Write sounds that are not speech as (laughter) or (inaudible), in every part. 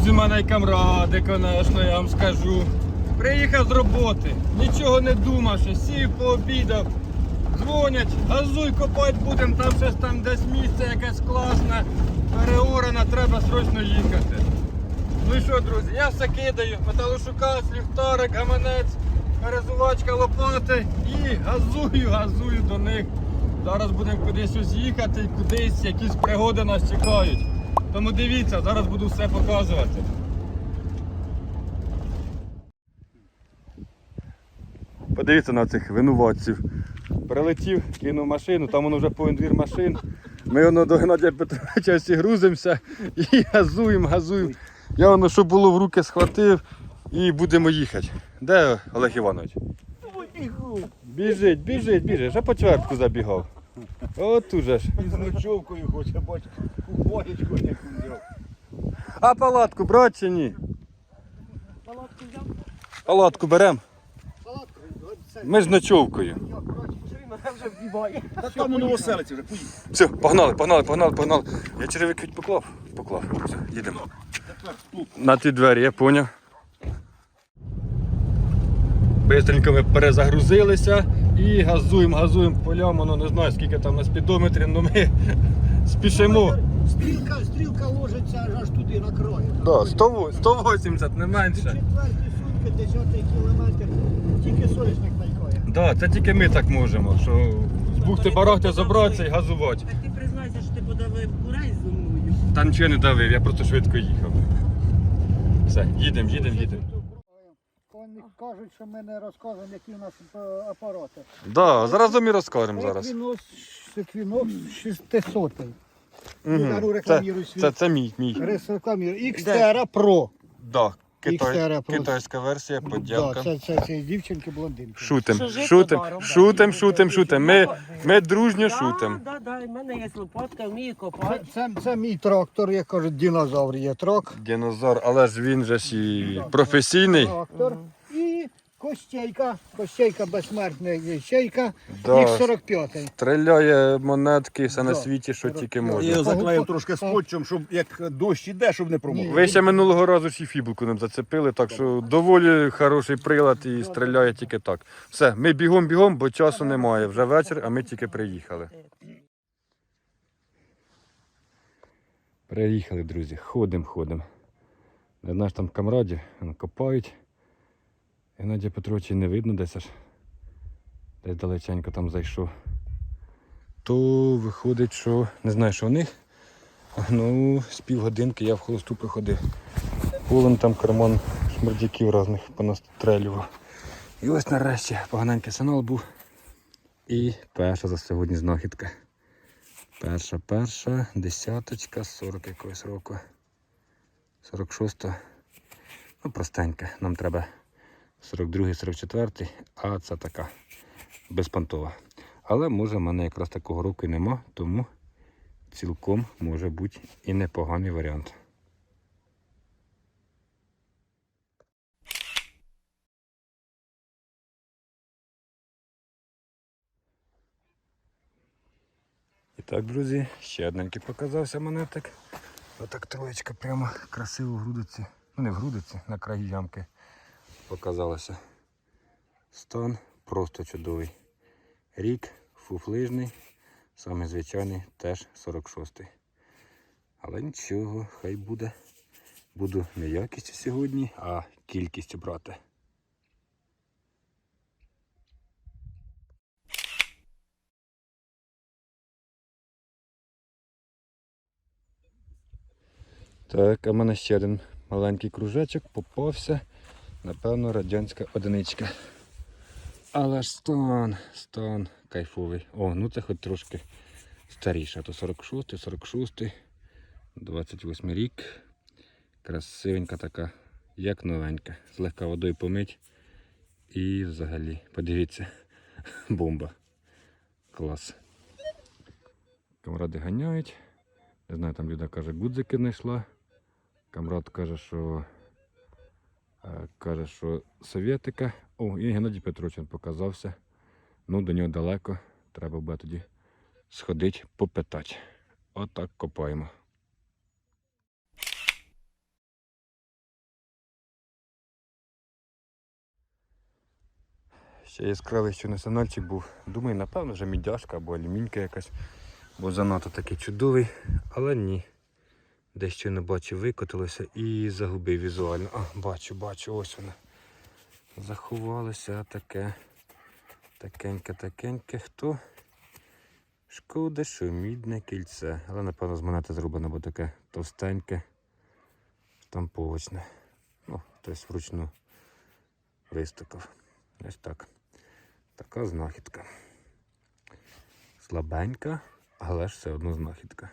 Друзі, мене камради, звісно, я вам скажу. Приїхав з роботи, нічого не думав, що сів пообідав. Дзвонять, газуй копати будемо, там щось там десь місце якесь класне, переоране, треба срочно їхати. Ну і що, друзі, я все кидаю, металошукач, ліхтарик, гаманець, перезувачка, лопати і газую, газую до них. Зараз будемо кудись ось їхати кудись якісь пригоди нас чекають. Тому дивіться, зараз буду все показувати. Подивіться на цих винуватців. Прилетів, кинув машину, там воно вже повен двір машин. Ми воно до Геннадія Петровича всі грузимося і газуємо, газуємо. Я воно, що було в руки, схватив і будемо їхати. Де Олег Іванович? Біжить, біжить, біжить. Вже по чвертку забігав. От уже ж. З ночовкою хоче, бач, кухоєчку яку взяв. А палатку брати чи ні? Палатку взяв, Палатку беремо. палатку, це. Ми з ночовкою. Та там воно оселиться вже, поїдь. Все, погнали, погнали, погнали, погнали. Я черевик ведь поклав. Поклав. Все, їдемо. На ті двері, я поняв. Бистренько ми перезагрузилися і газуємо, газуємо полям, воно не знаю скільки там на спідометрі, але ми (laughs) спішимо. Стрілка, стрілка ложиться аж туди на краю. Да, 100, 180, не менше. Четвертий сутки, десятий кілометр, тільки соняшник найкає. Да, це тільки ми так можемо, що з бухти барахти забратися і газувати. Так ти признайся, що ти подавив курей зі мною. Та нічого не давив, я просто швидко їхав. Все, їдемо, їдемо, їдемо. Вони кажуть, що ми не розказуємо, які у нас е, апарати. Да, зараз ми розкажемо зараз. Еквінокс 600. Мгм. Я ну, Це, це, це мій, мій. Рекламірую. XTR Pro. Да, китай, XTR китайська версія, Да, це, це, це дівчинки блондинки. Шутим, Що жити шутим, даром, да. шутим, шутим, шутим. Ми, ми дружньо Да, шутим. Да, да, в мене є лопатка, вмію копати. це, це мій трактор, як кажуть, динозавр є трак. Динозавр, але ж він же ж і професійний. Трактор. І Костейка, Костейка безсмертна ячейка, Да. їх 45-й. Стріляє монетки все на Да. світі, що тільки Я може. його заклеїв трошки скотчем, щоб як дощ іде, щоб не промок. Ви ще минулого разу ж і фібулку нам зацепили, так що доволі хороший прилад і стріляє тільки так. Все, ми бігом-бігом, бо часу немає. Вже вечір, а ми тільки приїхали. Приїхали, друзі, ходимо, ходимо. Де наш там камраді копають. Геннадія Петровича не видно десь аж. Десь далеченько там зайшов. То виходить, що не знаю, що у них. Ну, з півгодинки я в холосту приходив. Полем там карман шмердяків різних понастрелював. І ось нарешті поганенький сигнал був. І перша за сьогодні знахідка. Перша, перша, десяточка, 40 якогось року. 46. Ну, простенька. Нам треба 42, 44, а це така безпонтова. Але може в мене якраз такого року нема, тому цілком може бути і непоганий варіант. І так, друзі, ще одненький показався монетик. Отак троєчка прямо красиво в грудиці. Ну не в грудиці, на краї ямки показалося. Стан просто чудовий. Рік фуфлижний, саме звичайний, теж 46-й. Але нічого, хай буде. Буду не якістю сьогодні, а кількістю брати. Так, а в мене ще один маленький кружечок попався. Напевно, радянська одиничка. Але ж стан, стан кайфовий. О, ну це хоч трошки старіше. То 46, 46, 28 рік. Красивенька така, як новенька. Злегка водою помить. І взагалі, подивіться, (laughs) бомба. Клас. Камради ганяють. Не знаю, там люда каже, гудзики знайшла. Камрад каже, що Е, каже, що совєтика. О, і Геннадій Петрович він показався. Ну, до нього далеко. Треба буде тоді сходити, попитати. Отак копаємо. Ще яскравий що національчик був. Думаю, напевно, вже мідяшка або алюмінька якась, бо занадто такий чудовий, але ні. Дещо не бачив, викотилося і загубив візуально. А, бачу, бачу, ось вона. Заховалося таке. Такеньке, такеньке. Хто? Шкода, що мідне кільце. Але напевно з монети зроблено, бо таке товстеньке, штамповочне. Ну, тобто вручну вистукав. Ось так. Така знахідка. Слабенька, але ж все одно знахідка.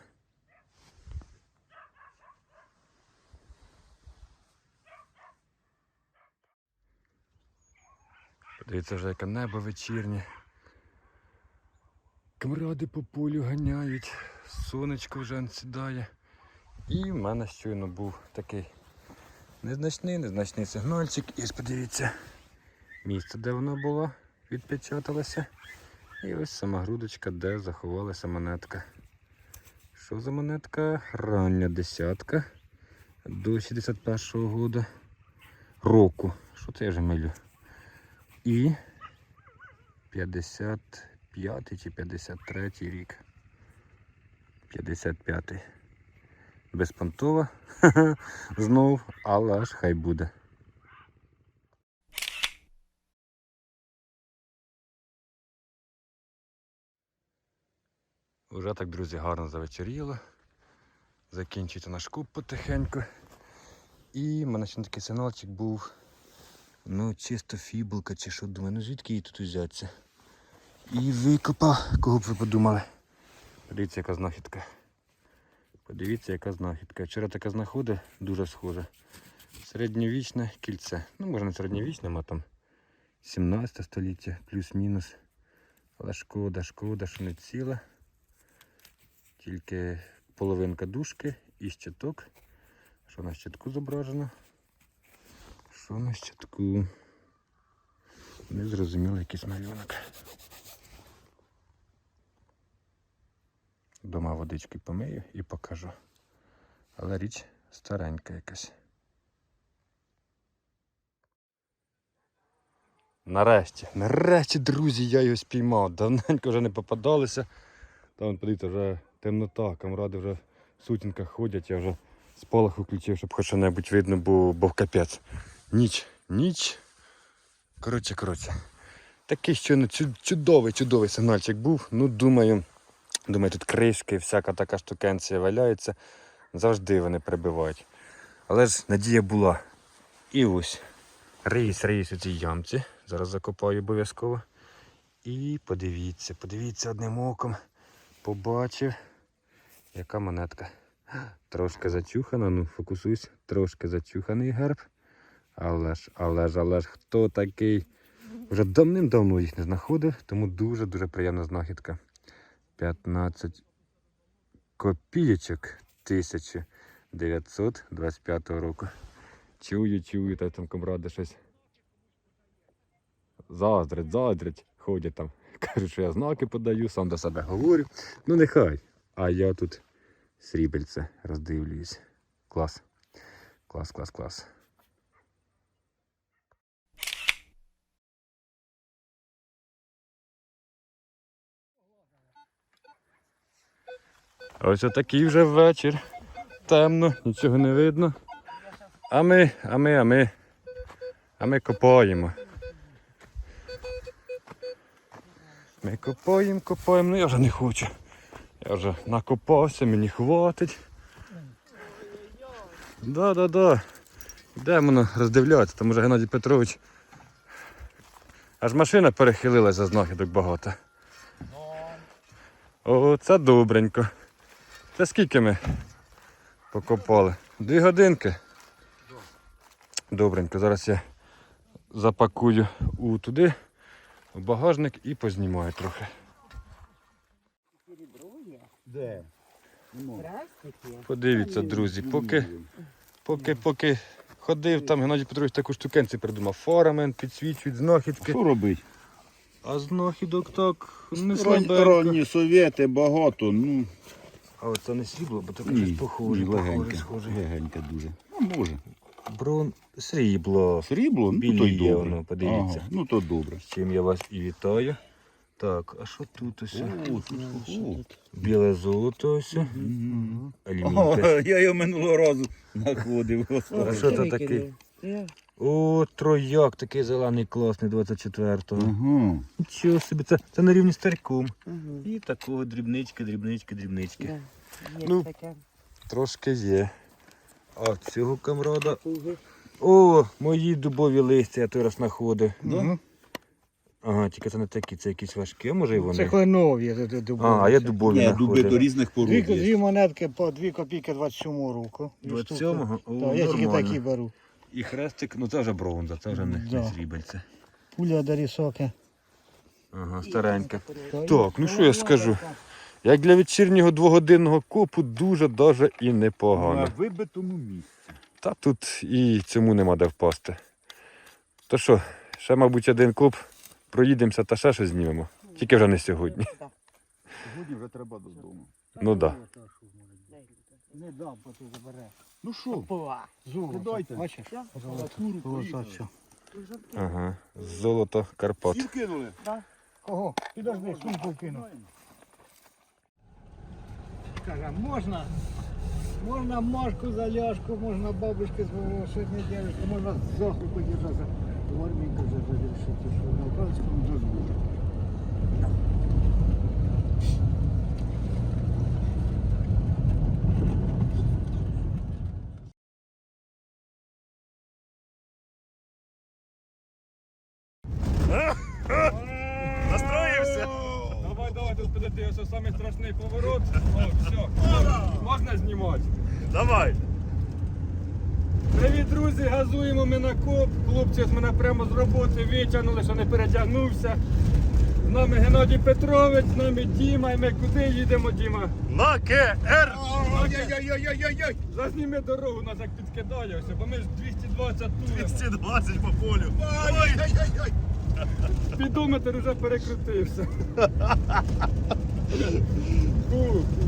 Подивіться вже, яке небо вечірнє. Камради по полю ганяють, сонечко вже сідає. І в мене щойно був такий незначний, незначний сигнальчик. І подивіться, місце, де вона була, відпечаталося. І ось сама грудочка, де заховалася монетка. Що за монетка? Рання десятка до 61-го року. Що це я вже милю? І 55 чи 53 рік. 55. Безпонтова. (laughs) Знов, але ж хай буде. Уже так, друзі, гарно завечеріло. Закінчується наш куб потихеньку. І в мене ще такий сигналчик був. Ну, чисто фібулка чи що думаю, ну звідки її тут взяться? І викопав, кого б ви подумали. Подивіться, яка знахідка. Подивіться, яка знахідка. Вчора така знахода дуже схожа. Середньовічне кільце. Ну, може не середньовічне, а там 17 століття, плюс-мінус. Але шкода, шкода, що не ціла. Тільки половинка дужки і щиток. Що на щитку зображено? Що на? Не зрозуміло якийсь малюнок. Дома водички помию і покажу. Але річ старенька якась. Нарешті, нарешті, друзі, я його спіймав. Давненько вже не попадалися. Там, подивіться, вже темнота, камради вже в сутінках ходять, я вже спалах включив, щоб хоч що-небудь видно, бо, бо капець. Ніч, ніч. Коротше, коротше. Такий щойно чу- чудовий, чудовий сигнальчик був. Ну, думаю, думаю, тут кришки, всяка така штукенція валяється. Завжди вони прибивають. Але ж надія була. І ось. Рейс, рейс у цій ямці. Зараз закопаю обов'язково. І подивіться, подивіться одним оком. Побачив, яка монетка. Трошки зачухана, ну фокусуйся, трошки зачуханий герб. Але ж, але ж, але ж, хто такий? Вже давним-давно їх не знаходив, тому дуже-дуже приємна знахідка. 15 копійочок 1925 року. Чую, чую, та там комради щось. Заздрять, заздрять, ходять там. (laughs) Кажуть, що я знаки подаю, сам до себе говорю. Ну нехай. А я тут срібельце роздивлююсь. Клас. Клас, клас, клас. Ось отакий вже вечір. Темно, нічого не видно. А ми, а ми, а ми. А ми копаємо. Ми копаємо, копаємо, ну я вже не хочу. Я вже накопався, мені хватить. Да, да, да. Йдемо роздивлятися, там уже Геннадій Петрович. Аж машина перехилилася за знахідок багато. О, це добренько. Це скільки ми покопали? Дві годинки. Добренько, зараз я запакую у туди, в багажник і познімаю трохи. Де? Подивіться, друзі, поки, поки, поки ходив, там Геннадій Петрович таку штукенці придумав. Форамен, підсвічують знахідки. Що робить? А знахідок так не слабенько. Ранні совєти багато, ну. А от це не срібло, бо таке Ні, щось похоже, похоже, схоже. легеньке дуже. А може. Брон, Срібло. Срібло? Ну, то й добре. воно, подивіться. Ага, ну то добре. З чим я вас і вітаю. Так, а що тут ось? О, тут, о. Біле золото ось. Мгм. О, я його минулого разу знаходив. А що це таке? О, трояк такий зелений класний 24-го. Ага. Нічого собі, це, це на рівні старьком. І такого дрібнички, дрібнички, дрібнички. Ну, Трошки є. А цього камрада. О, мої дубові листя я той раз знаходив. Да? Ага, тільки це не такі, це якісь важкі, а може і вони. кленові. це- це дубові. А, а я дубові Ні, дуби до різних пород Дві, дві монетки по 2 копійки 27 року. 27-го? Так, я тільки такі беру. І хрестик, ну це вже бронза, це вже не, Да. не срібельце. Пуля до рісоки. Ага, старенька. Так, ну що я скажу? Як для вечірнього двогодинного копу дуже даже і непогано. На вибитому місці. Та тут і цьому нема де впасти. То що, ще, мабуть, один коп, проїдемося та ще щось знімемо. Тільки вже не сьогодні. (laughs) Сьогодні вже треба додому. Ну так. Не дам, бо ти забереш. Ну що, Золото. Кидайте. Бачиш? Золото. Куру поїхали. Ага. Золото Карпат. Всі кинули? Кого? Підожди, сумку кину. Каже, можна, можна Машку за ляшку, можна бабушки свого сьогодні дівчинку, можна захуй подержати. В армії, каже, що на українському дозволі. Настроївся? Давай, давай, тут подивися, самий страшний поворот. О, все, можна знімати. Давай. Привіт, друзі! Газуємо ми на коп. Хлопці з мене прямо з роботи витягнули, що не перетягнувся. З нами Геннадій Петрович, з нами Діма. І ми куди їдемо, Діма? На КР! Ой-ой-ой-ой-ой-ой! Зазніми дорогу, нас як підкидає все, бо ми ж 220 тури. 220 по полю. Спідометр уже перекрутився.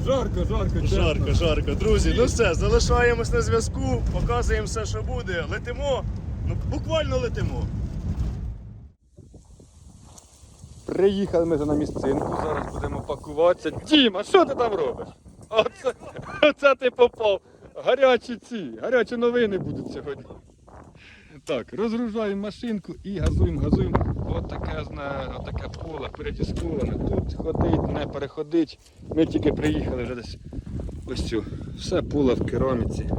Жарко, жарко, чесно. Жарко, жарко. Друзі, ну все, залишаємось на зв'язку, показуємо все, що буде. Летимо, ну буквально летимо. Приїхали ми вже на місцинку, зараз будемо пакуватися. Діма, що ти там робиш? Оце, оце ти попав. Гарячі ці, гарячі новини будуть сьогодні. Так, розгружаємо машинку і газуємо, газуємо. Отаке, отаке поле перетісковане. Тут ходить, не переходить. Ми тільки приїхали вже десь ось цю. Все поле в кераміці.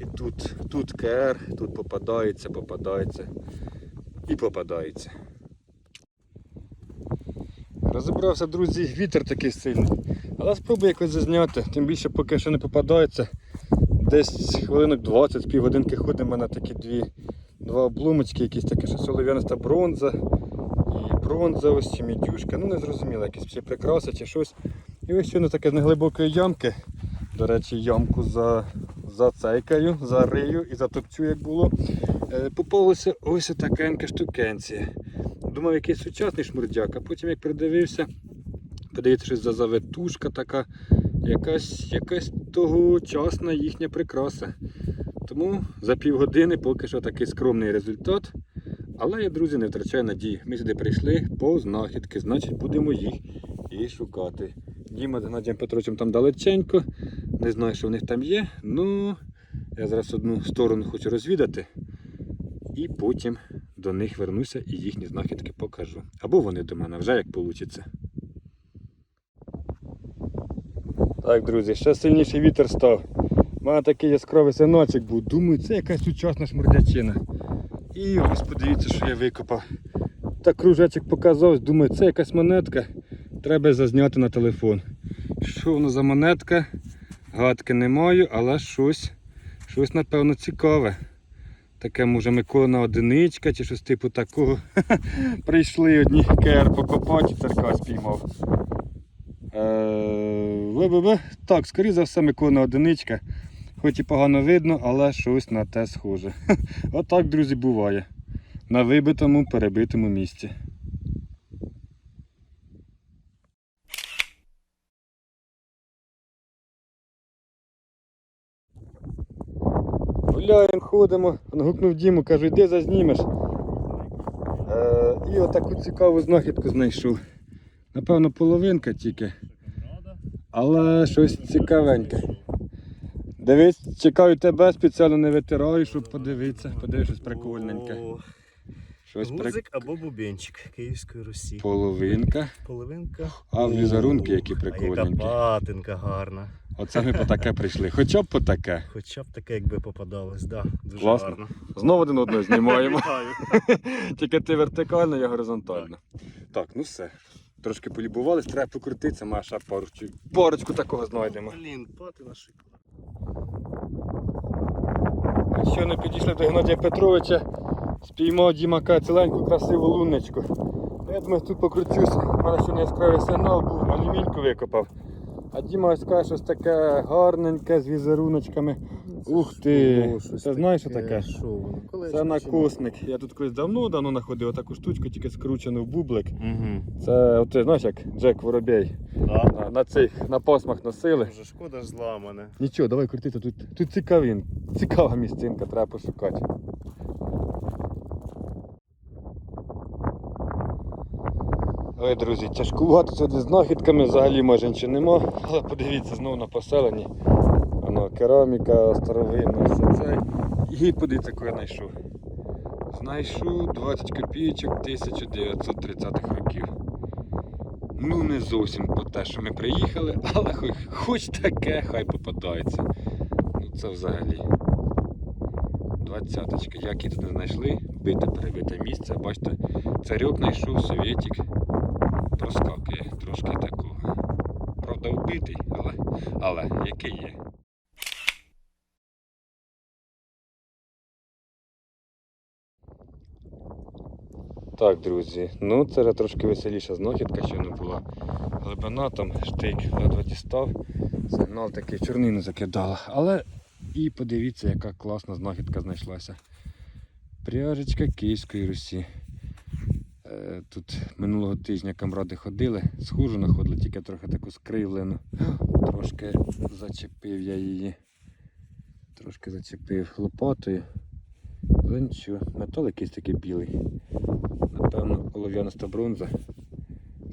І тут, тут КР, тут попадається, попадається і попадається. Розібрався, друзі, вітер такий сильний. Але спробую якось зазняти, тим більше поки що не попадається. Десь хвилинок 20 півгодинки ходимо на такі дві, два обломочки, якісь таке, що солов'яниста бронза і бронза, ось чи мідюшка, ну не зрозуміло, якісь всі прикраси чи щось. І ось що на таке з неглибокої ямки. До речі, ямку за, зацейкаю, зарию і затопчу, як було. Е, Попалася ось такенька штукенція. Думав, якийсь сучасний шмурдяк, а потім як придивився, подивіться, щось за завитушка така, якась, якась тогочасна їхня прикраса. Тому за півгодини поки що такий скромний результат. Але я, друзі, не втрачаю надії. Ми сюди прийшли по знахідки, значить будемо їх і шукати. Діма з Геннадієм Петровичем там далеченько. Не знаю, що в них там є. Ну, я зараз одну сторону хочу розвідати. І потім до них вернуся і їхні знахідки покажу. Або вони до мене, вже як вийде. Так, друзі, ще сильніший вітер став. Мене такий яскравий синочок був. Думаю, це якась сучасна шмурдячина. І ось подивіться, що я викопав. Так кружечок показав, думаю, це якась монетка. Треба зазняти на телефон. Що воно за монетка? Гадки не маю, але щось, щось напевно цікаве. Таке може Миколина одиничка чи щось типу такого. (laughs) Прийшли одні КР покопати, церква спіймав. Е. Так, скоріше за все Миколина одиничка. Хоч і погано видно, але щось на те схоже. (laughs) Отак, друзі, буває. На вибитому, перебитому місці. Гуляємо, ходимо. Гукнув Діму, кажу, йди зазнімеш. Е, і отаку цікаву знахідку знайшов. Напевно, половинка тільки. Але щось цікавеньке. Дивись, чекаю тебе, спеціально не витираю, щоб подивитися. Подивись щось прикольненьке. Щось. Гузик або бубенчик Київської Русі. Половинка. Половинка. А в візерунки які А яка прикольненькі. патинка гарна. Оце ми по таке прийшли. Хоча б по таке. Хоча б таке, якби попадалось, да, дуже Класно. гарно. Знову один одного знімаємо. (laughs) Тільки ти вертикально, я горизонтально. Так, ну все. Трошки полюбувались, треба покрутитися, Маша, парочку, парочку такого знайдемо. Блін, патина шикарна. Що не підійшли до Геннадія Петровича, спіймав Діма Каціленьку красиву лунничку. Ну, Я думаю, тут покручусь, У мене ще не яскравий сигнал був, алюміньку викопав. А Діма ось каже, щось таке гарненьке з візеруночками. Ух ти! Це знаєш що таке? Це накосник. Я тут колись давно-давно знаходив таку штучку, тільки скручену в бублик. Угу. Це ти знаєш як Джек Воробей. Да. На, на цих на посмах носили. Вже шкода ж зламане. Нічого, давай крутити. Тут, тут цікавін. Цікава місцинка, треба пошукати. Ой, друзі, тяжкувато сьогодні з знахідками, взагалі майже нічого нема. Але подивіться знову на поселенні. Воно кераміка старовинна, все це. І подивіться, яку я знайшов. Знайшов 20 копійочок 1930-х років. Ну, не зовсім по те, що ми приїхали, (laughs) але хоч, хоч таке хай попадається. Ну це взагалі. Двадцяточка. Як її тут не знайшли, бите перебите місце. Бачите, царьок знайшов, совєтік. Проскакує трошки такого. Правда, вбитий, але, але який є. Так, друзі, ну це трошки веселіша знахідка, що не була. Глибина там штик ледве дістав. Сигнал такий чорнину закидала. Але і подивіться, яка класна знахідка знайшлася. Пряжечка Київської Русі. Е, Тут минулого тижня камради ходили, схожу знаходили, тільки трохи таку скривлену. Трошки зачепив я її. Трошки зачепив лопатою. Але нічого, метал якийсь такий білий. Напевно, олов'яниста бронза.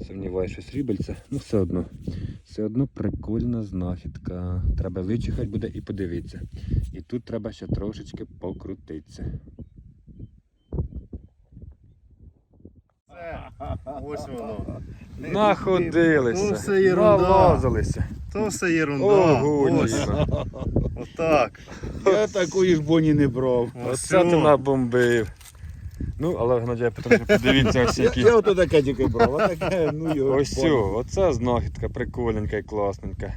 Сумніваюся, що срібельце. Ну все одно. Все одно прикольна знахідка. Треба вичихати буде і подивитися. І тут треба ще трошечки покрутитися. Ось воно. Находилися. Ну, все єрунда. Налазилися. То все єрунда. Ого, Ось. Отак. Я такої ж боні не брав. Оце ти набомбив. Ну, але Гнадія Петрович, подивіться ось які. Я ото таке тільки брав, а таке, ну його. Ось цю, оце знахідка прикольненька і класненька.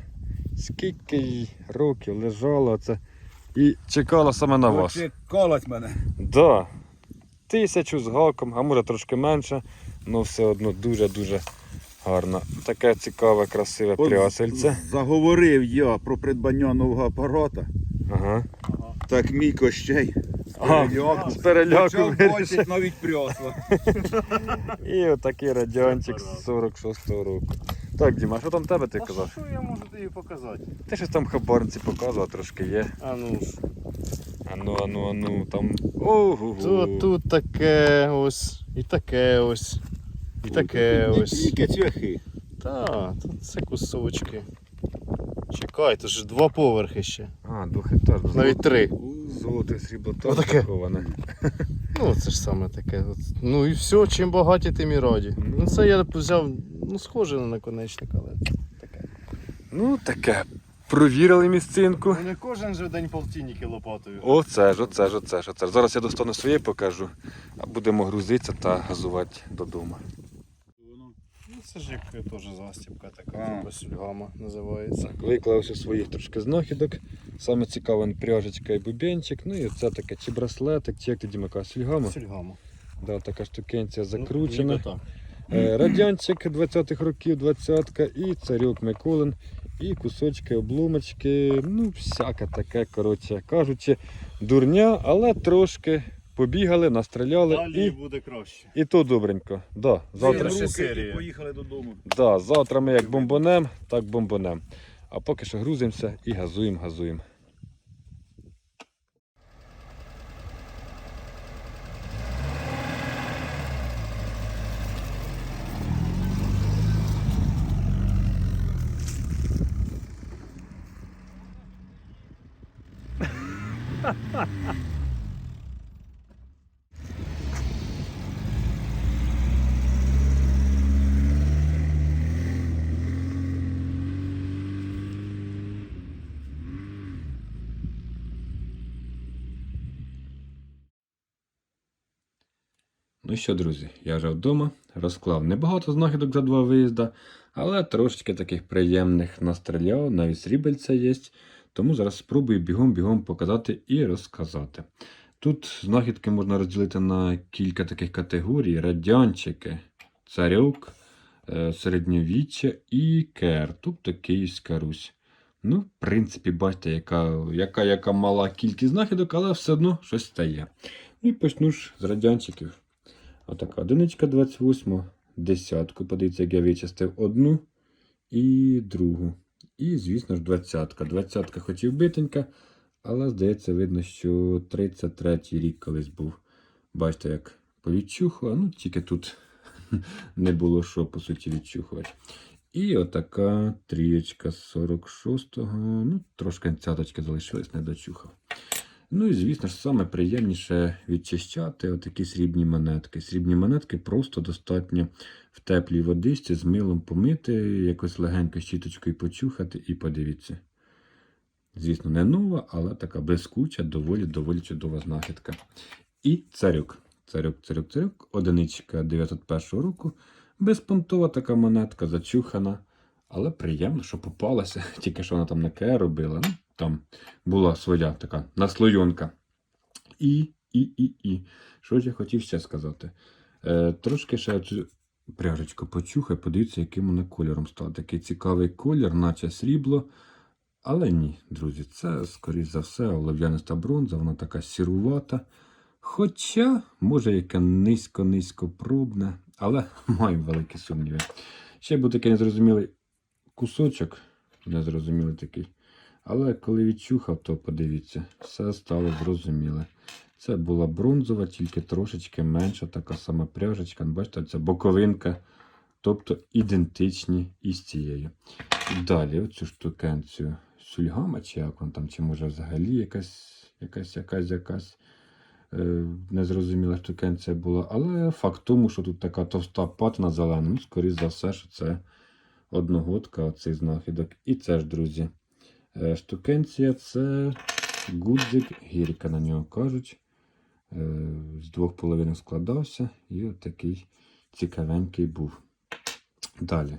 Скільки їй років лежала оце і чекала саме на вас. Колоть мене. Да. Тисячу з гаком, а може трошки менше, але все одно дуже-дуже гарно. Таке цікаве, красиве прясельце. Заговорив я про придбання нового апарата. Ага. Так мій кощей. Ага, переляку. з переляку Почав бачить навіть прясла. (laughs) І отакий радіанчик з 46-го року. Так, Діма, що там тебе ти А казав? що я можу тобі показати? Ти щось там хабарниці показував, трошки є. А ну ж. Ану, ану, ану, там. Ого. Тут, тут таке ось, і таке ось, і таке ось. тільки цвяхи. Так, тут це кусочки. Чекай, тут ж два поверхи ще. А, двохетаж. Навіть три. Золоте срібло Отаке. таковане. Ну, це ж саме таке. От. Ну і все, чим багаті, тим і раді. Ну це я взяв, ну, схоже на наконечник, але таке. Ну, таке. Провірили місцинку. Ну не кожен же день полтинники лопатою. Оце ж, оце ж, оце ж, оце ж. Зараз я достану своє покажу, а будемо грузитися та газувати додому. Ну це ж як теж застібка така, типу сюльгама називається. Так, виклавши своїх трошки знахідок. Саме цікаве пряжечка і бубенчик. Ну і оце таке чи браслетик, чи як ти Дімака, сільгама. Сюльгама. Да, така штукенція Ну, закручена. Е, Радянчик 20-х років, 20-ка і царьок Миколин, і кусочки, обломочки, ну всяке таке, коротше кажучи, дурня, але трошки Побігали, настріляли. Далі і... буде краще. І то добренько. Да, завтра... Руки, і поїхали додому. Да, Завтра ми як бомбонем, так бомбонем. А поки що грузимося і газуємо, газуємо. Ha (laughs) ha ha! Що, друзі, я вже вдома, розклав небагато знахідок за два виїзда, але трошечки таких приємних настріляв, навіть срібельця є. Тому зараз спробую бігом-бігом показати і розказати. Тут знахідки можна розділити на кілька таких категорій: радянчики, царьок, е, середньовіччя і кер, тобто Київська Русь. Ну, в принципі, бачите, яка, яка, яка мала кількість знахідок, але все одно щось стає. Ну і почну ж з радянчиків. Отака одиничка 28, десятку. Подивіться, як я вичистив одну і другу. І, звісно ж, двадцятка. Двадцятка хоч і вбитенька, але здається, видно, що 33-й рік колись був. Бачите, як повідчухував, ну тільки тут (laughs) не було що, по суті, відчухувати. І отака трієчка 46-го. Ну, трошки цяточки залишились, не дочухав. Ну і звісно ж, саме приємніше відчищати отакі срібні монетки. Срібні монетки просто достатньо в теплій водичці з милом помити, якось легенько щіточкою почухати і подивіться. Звісно, не нова, але така блискуча, доволі доволі чудова знахідка. І царюк. Царюк, царюк, царюк, одиничка 901 року. Безпонтова така монетка, зачухана. Але приємно, що попалася. (laughs) Тільки що вона там на ке робила. Ну, там була своя така наслойонка. І, і, і, і. Що ж я хотів ще сказати? Е, трошки ще цю пряжечку почухай, подивіться, яким вона кольором стала. Такий цікавий колір, наче срібло. Але ні, друзі, це, скоріш за все, олов'яниста бронза, вона така сірувата. Хоча, може, яке низько-низько пробне, але (laughs) маю великі сумніви. Ще був такий незрозумілий кусочок, незрозумілий такий. Але коли відчухав, то подивіться, все стало зрозуміле. Це була бронзова, тільки трошечки менша, така сама пряжечка. Бачите, це боковинка, тобто ідентичні із цією. Далі оцю штукенцію сульгама, чи як вон там, чи може взагалі якась якась, якась, якась е, незрозуміла штукенція була. Але факт тому, що тут така товста патина зелена, ну, скоріш за все, що це одногодка, оцей знахідок. І це ж, друзі. Е, Штукенція це гудзик, гірка на нього кажуть. Е, З двох половин складався і от такий цікавенький був. Далі.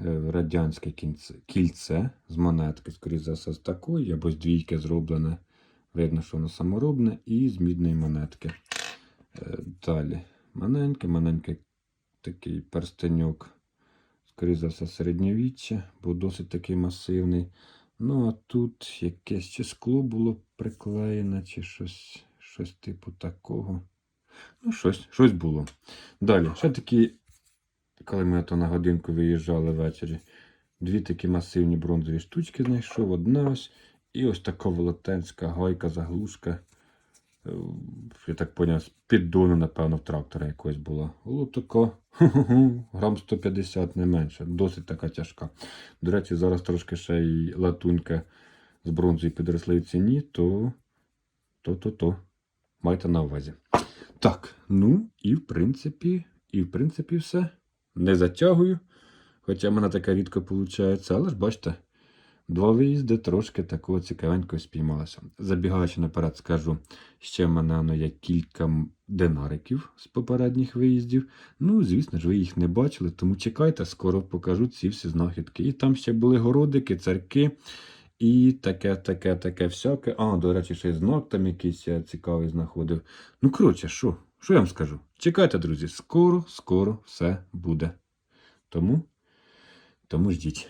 Е, Радянське кінце, кільце з монетки, скоріш за все, з такої, або з двійки зроблене. Видно, що воно саморобне, і з мідної монетки. Далі. Маленький, маленький такий перстеньок, скоріш за все, середньовіччя, був досить такий масивний. Ну, а тут якесь чи скло було приклеєне, чи щось, щось типу такого. Ну, щось, щось було. Далі, ще такі, коли ми то на годинку виїжджали ввечері, дві такі масивні бронзові штучки знайшов. Одна ось. І ось така велетенська гайка, заглушка. Е, Я так поняв, з піддону, напевно, в трактора якось була. Було тако, (laughs) грам 150 не менше. Досить така тяжка. До речі, зараз трошки ще й латунька з бронзою підросли в ціні, то то-то-то. Майте на увазі. Так, ну і в принципі, і в принципі все. Не затягую. Хоча в мене така рідко виходить, але ж бачите, два виїзди трошки такого цікавенького спіймалося. Забігаючи наперед, скажу, ще в мене воно є кілька динариків з попередніх виїздів. Ну, звісно ж, ви їх не бачили, тому чекайте, скоро покажу ці всі знахідки. І там ще були городики, церкви. І таке, таке, таке всяке. А, до речі, ще й знак там якийсь я цікавий знаходив. Ну, коротше, що? Що я вам скажу? Чекайте, друзі, скоро, скоро все буде. Тому, тому ждіть.